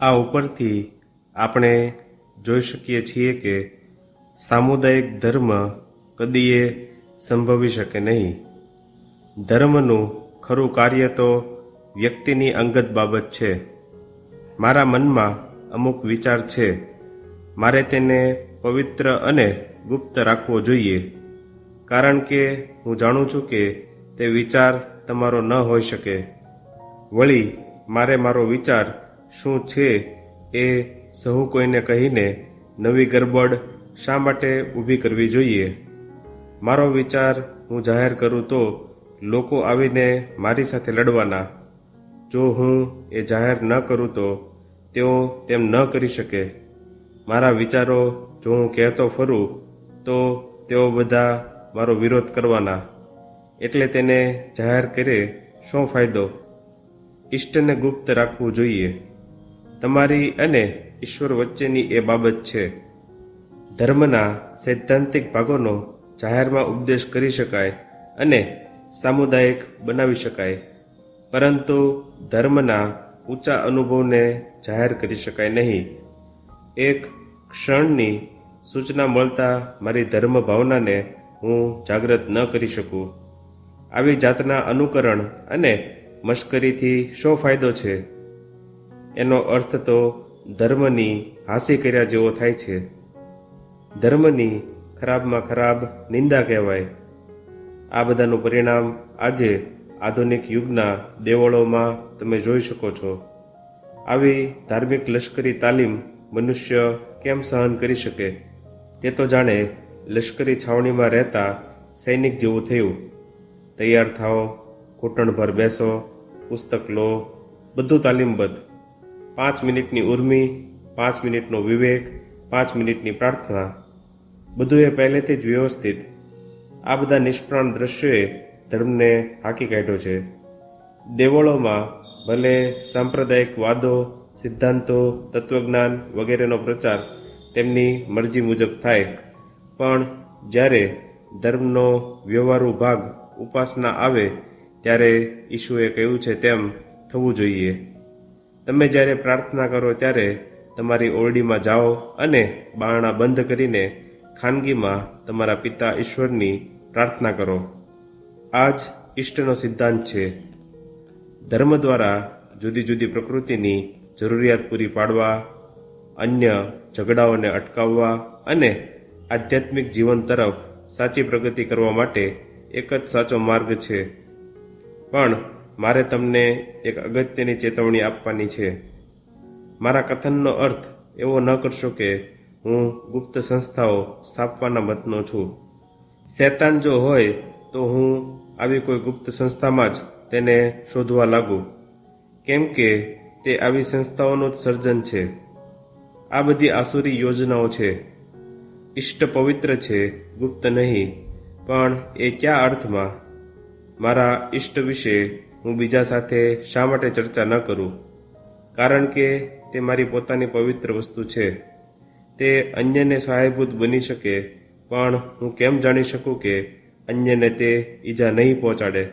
આ ઉપરથી આપણે જોઈ શકીએ છીએ કે સામુદાયિક ધર્મ કદીએ સંભવી શકે નહીં. ધર્મનું ખરું કાર્ય તો વ્યક્તિની અંગત બાબત છે. મારા મનમાં અમુક વિચાર છે. મારે તેને પવિત્ર અને ગુપ્ત રાખવો જોઈએ. કારણ કે હું જાણું છું કે તે વિચાર તમારો ન હોઈ શકે. વળી મારે મારો વિચાર શું છે એ સહુ કોઈને કહીને નવી ગરબડ શા માટે ઊભી કરવી જોઈએ? મારો વિચાર હું જાહેર કરું તો લોકો આવીને મારી સાથે લડવાના. જો હું એ જાહેર ન કરું તો તેઓ તેમ ન કરી શકે. મારા વિચારો જો હું કહેતો ફરું તો તેઓ બધા મારો વિરોધ કરવાના. એટલે તેને જાહેર કરે શું ફાયદો? ઇષ્ટને ગુપ્ત રાખવું જોઈએ. તમારી અને ઈશ્વર વચ્ચેની એ બાબત છે. ધર્મના સૈદ્ધાંતિક ભાગોનો જાહેરમાં ઉપદેશ કરી શકાય અને સામુદાયિક બનાવી શકાય. પરંતુ ધર્મના ઊંચા અનુભવને જાહેર કરી શકાય નહીં. એક ક્ષણની સૂચના મળતા મારી ધર્મ ભાવનાને હું જાગૃત ન કરી શકું. આવી જાતના અનુકરણ અને મશ્કરીથી શો ફાયદો છે? એનો અર્થ તો ધર્મની હાંસી કર્યા જેવો થાય છે. ધર્મની ખરાબમાં ખરાબ નિંદા કહેવાય. આ બધાનું પરિણામ આજે આધુનિક યુગના દેવળોમાં તમે જોઈ શકો છો. આવી ધાર્મિક લશ્કરી તાલીમ મનુષ્ય કેમ સહન કરી શકે? તે તો જાણે લશ્કરી છાવણીમાં રહેતા સૈનિક જેવું થયું. તૈયાર થાઓ, ઘૂંટણભર બેસો, પુસ્તક લો, બધું તાલીમબદ્ધ. પાંચ મિનિટની ઉર્મી, પાંચ મિનિટનો વિવેક, પાંચ મિનિટની પ્રાર્થના. બધું એ પહેલેથી જ વ્યવસ્થિત. આ બધા નિષ્પ્રાણ દ્રશ્યોએ ધર્મને હાકી કાઢ્યો છે. દેવળોમાં ભલે સાંપ્રદાયિક વાદો, સિદ્ધાંતો, તત્વજ્ઞાન વગેરેનો પ્રચાર તેમની મરજી મુજબ થાય, પણ જ્યારે ધર્મનો વ્યવહારુ ભાગ ઉપાસના આવે, ત્યારે ઈશુએ કહ્યું છે તેમ થવું જોઈએ. તમે જ્યારે પ્રાર્થના કરો ત્યારે તમારી ઓરડીમાં જાઓ અને બારણા બંધ કરીને ખાનગીમાં તમારા પિતા ઈશ્વરની પ્રાર્થના કરો. આ જ ઈષ્ટનો સિદ્ધાંત છે. ધર્મ દ્વારા જુદી જુદી પ્રકૃતિની જરૂરિયાત પૂરી પાડવા, અન્ય ઝઘડાઓને અટકાવવા અને આધ્યાત્મિક જીવન તરફ સાચી પ્રગતિ કરવા માટે એક જ સાચો માર્ગ છે. પણ મારે તમને એક અગત્યની ચેતવણી આપવાની છે. મારા કથનનો અર્થ એવો ન કરશો કે હું ગુપ્ત સંસ્થાઓ સ્થાપવાના મતનો છું. શેતાન જો હોય તો હું આવી કોઈ ગુપ્ત સંસ્થામાં જ તેને શોધવા લાગુ. કેમ કે તે આવી સંસ્થાઓનું જ સર્જન છે. આ બધી આસુરી યોજનાઓ છે. ઇષ્ટ પવિત્ર છે, ગુપ્ત નહીં, પણ એ કયા અર્થમાં? મારા ઇષ્ટ વિશે હું બીજા સાથે શા માટે ચર્ચા ન કરું? કારણ કે તે મારી પોતાની પવિત્ર વસ્તુ છે. તે અન્યને સહાયભૂત બની શકે, પણ હું કેમ જાણી શકું કે અન્યને તે ઈજા નહીં પહોંચાડે?